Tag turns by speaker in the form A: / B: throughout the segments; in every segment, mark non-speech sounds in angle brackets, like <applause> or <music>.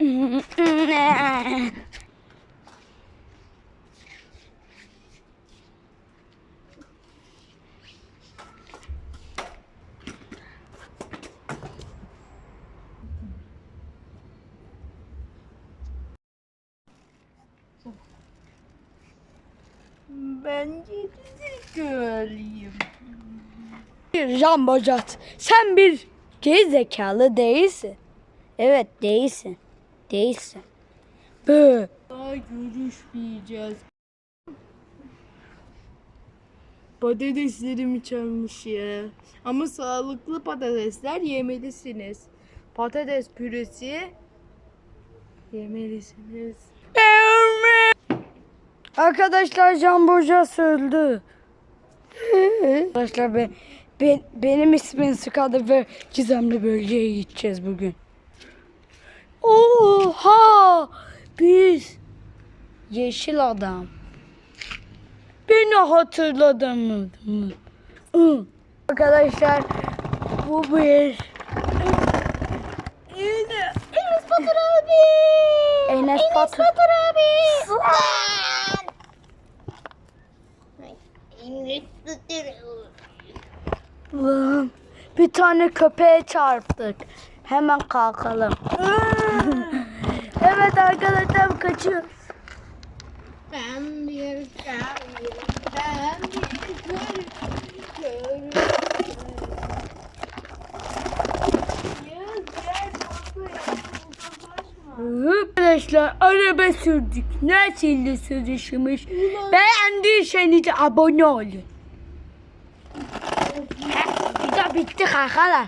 A: Bence de göreyim.
B: Can Bocat, sen bir gerizekalı değilsin. Evet değilsin. Değilsin. Bö.
A: Daha görüşmeyeceğiz. Patateslerimi çalmış ya. Ama sağlıklı patatesler yemelisiniz. Patates püresi yemelisiniz.
B: Arkadaşlar Can öldü. Arkadaşlar ben, ben, benim ismim Sıkadı ve gizemli bölgeye gideceğiz bugün. Oha! Biz Yeşil Adam. Beni hatırladın mı? Hı. Arkadaşlar bu bir
A: Enes Batur abi.
B: Enes Batur.
A: abi.
B: Allah'ım, Bir tane köpeğe çarptık. Hemen kalkalım. Evet arkadaşlar kaçıyoruz.
A: Ben bir şairim, ben bir körüm,
B: Arkadaşlar araba sürdük. Nasıl sürüşümüz? Beğendiyseniz abone olun. De bitti kankalar.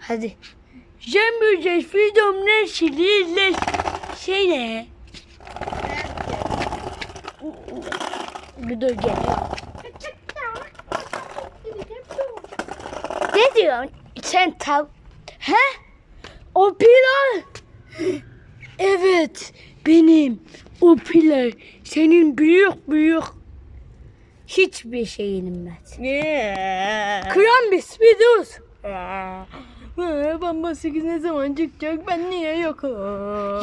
B: Hadi. Cemüce videom nasıl izle şey ne? Dur geliyor. Ne diyorsun? Sen tav... He? O pilav. Evet, benim. O pilav. Senin büyük büyük hiçbir şeyin inmez. Kıran bir bir dur.
A: Bamba 8 ne zaman çıkacak? Ben niye yokum?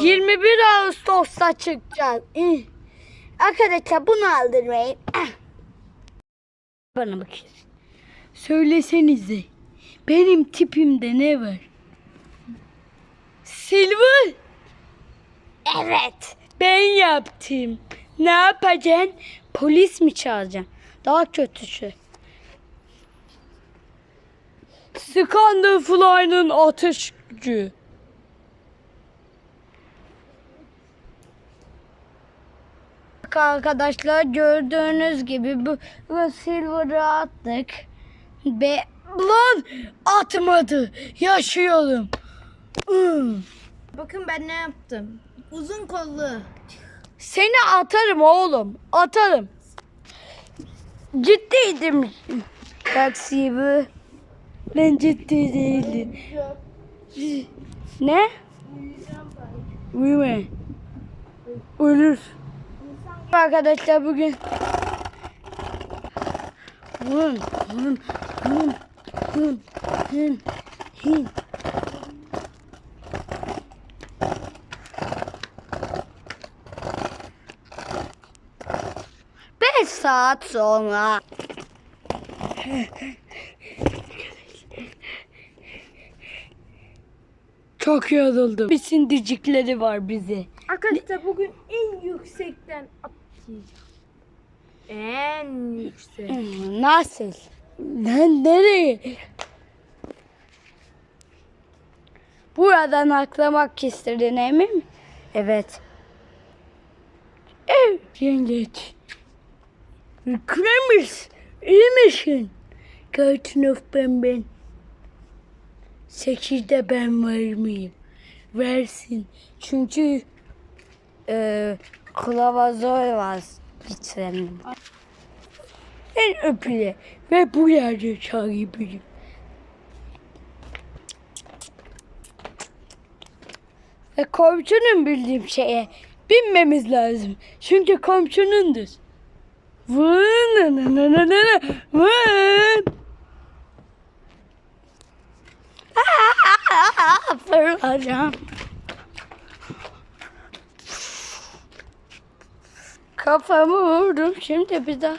B: 21 Ağustos'ta çıkacağız. İh. Arkadaşlar bunu aldırmayın. Ah. Bana bakın. Söylesenize. Benim tipimde ne var? Silver. Evet. Ben yaptım. Ne yapacaksın? Polis mi çağıracaksın? Daha kötüsü. Scandalfly'ın atış gücü. Arkadaşlar gördüğünüz gibi bu, bu silver'ı attık. Be lan atmadı. Yaşıyorum.
A: Bakın ben ne yaptım. Uzun kollu.
B: Seni atarım oğlum. Atarım. Ciddiydim. Taksi bu. Ben ciddi değilim. Ne? Uyuma. Ölür. Arkadaşlar bugün Hun, hun, hun, hun, hun, hun. Beş saat sonra. Çok yoruldum. Bir sindircikleri var bize.
A: Arkadaşlar bugün en yüksekten atlayacağım. En yüksek.
B: Hmm, Nasıl? Ne, nereye? Buradan atlamak istedin emin mi? Evet. Evet. Yengeç. Yüklemiş. İyi misin? Kaç sınıf ben ben? Sekizde ben var mıyım? Versin. Çünkü e, kılavuzlar var bitirelim. En öpüle ve bu yerde sahibiyim. Ve komşunun bildiğim şeye binmemiz lazım. Çünkü komşunundur. Vın nı nı nı nı nı, vın. Fırlayacağım. Kafamı vurdum şimdi bir daha.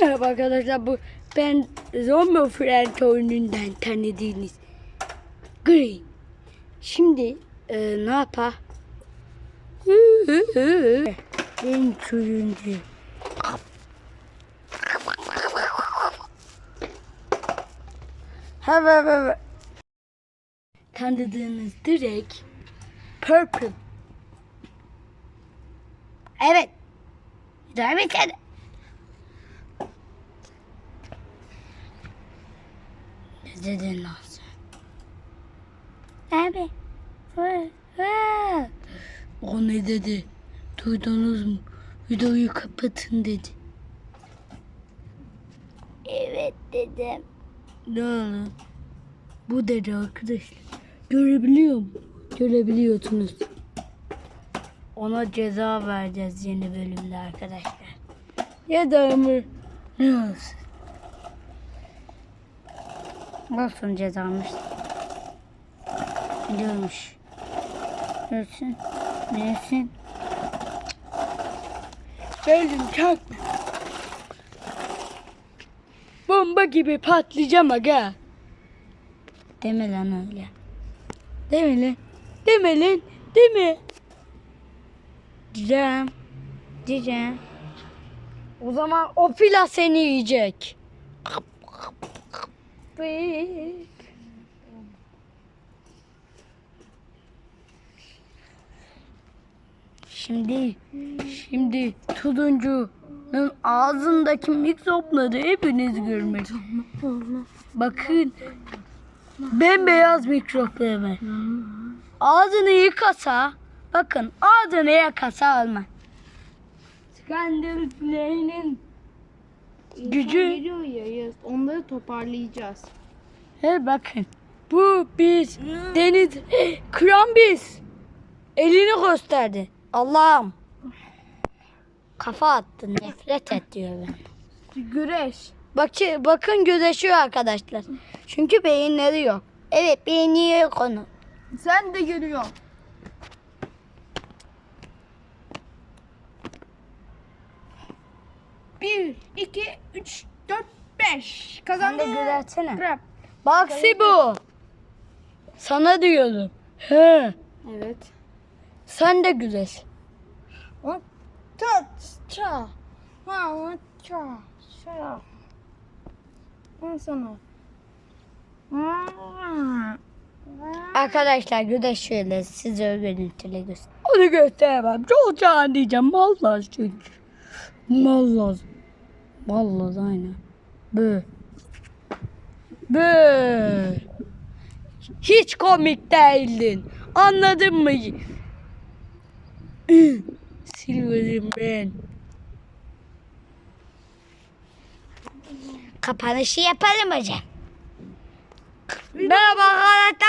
B: Merhaba arkadaşlar bu ben Zombie Friend oyunundan tanıdığınız Green. Şimdi e, ne yapar? Ben çocuğum. Ha, ha. Tanıdığınız direkt Purple. Evet. Devam et hadi. Ne dedin lan sen? Abi. O ne dedi? Duydunuz mu? Videoyu kapatın dedi. Evet dedim. Ne? Bu dedi arkadaşlar. Görebiliyor mu? Görebiliyorsunuz. Ona ceza vereceğiz yeni bölümde arkadaşlar. Ya da mı? Ne olsun? Olsun cezamış. Biliyormuş. Ölsün. Neysin? Öldüm çok. Bomba gibi patlayacağım aga. Deme lan öyle. Deme lan. Deme lan. Deme. Diyeceğim. Diyeceğim. O zaman o fila seni yiyecek. Şimdi, şimdi turuncunun ağzındaki mikropları hepiniz görmek. Bakın, bembeyaz mikropları var. Ağzını yıkasa, bakın ağzını yıkasa olmaz. Skandal'ın gücü.
A: Onları toparlayacağız.
B: He bakın. Bu biz deniz <gasps> kram biz. Elini gösterdi. Allah'ım. Kafa attı. Nefret et diyor ben.
A: Güreş.
B: Bak, bakın güreşiyor arkadaşlar. Çünkü beyinleri yok. Evet beyni yok onun.
A: Sen de geliyorsun. Bir, iki, üç, dört, beş.
B: Sen
A: Kazandı.
B: de güreşsene.
A: Krap.
B: Bak bu. Sana diyorum. He.
A: Evet.
B: Sen de güreş.
A: Tut, ça. Ha, ça. Ça. Ben sana.
B: Arkadaşlar güneş şöyle size o görüntüyle göster. Onu gösteremem. Can diyeceğim. Mal lazım çünkü. Mal lazım. Mal lazım aynen. Bö. Bö. Hiç komik değildin. Anladın mı? Silver'im ben. Kapanışı yapalım hocam. Merhaba arkadaşlar.